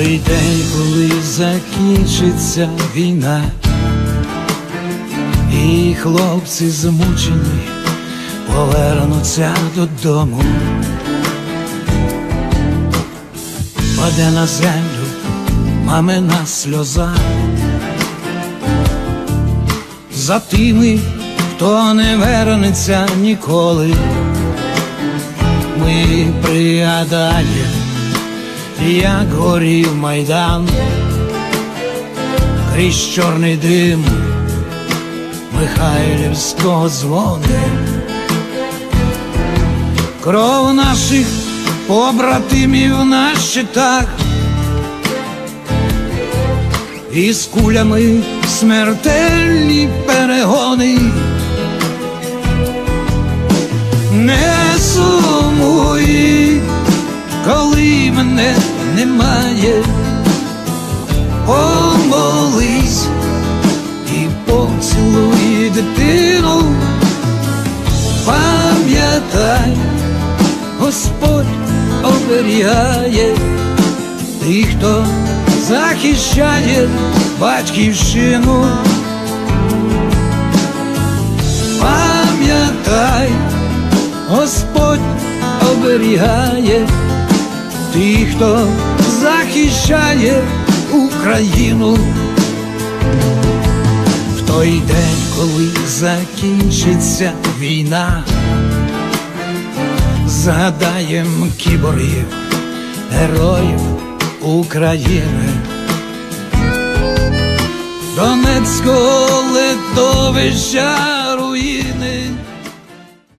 той день, коли закінчиться війна, і хлопці змучені повернуться додому, паде на землю мамина сльоза. За тими, хто не вернеться ніколи, ми пригадаємо як горів майдан, крізь чорний дим Михайлівського дзвони, кров наших побратимів на щитах, і з кулями смертельні коли мене немає, помолись і поцілуй дитину, пам'ятай, Господь оберігає. Тих, хто захищає батьківщину. Пам'ятай, Господь оберігає тих, хто захищає Україну. В той день, коли закінчиться війна, згадаєм кіборгів, героїв України. Донецького литовища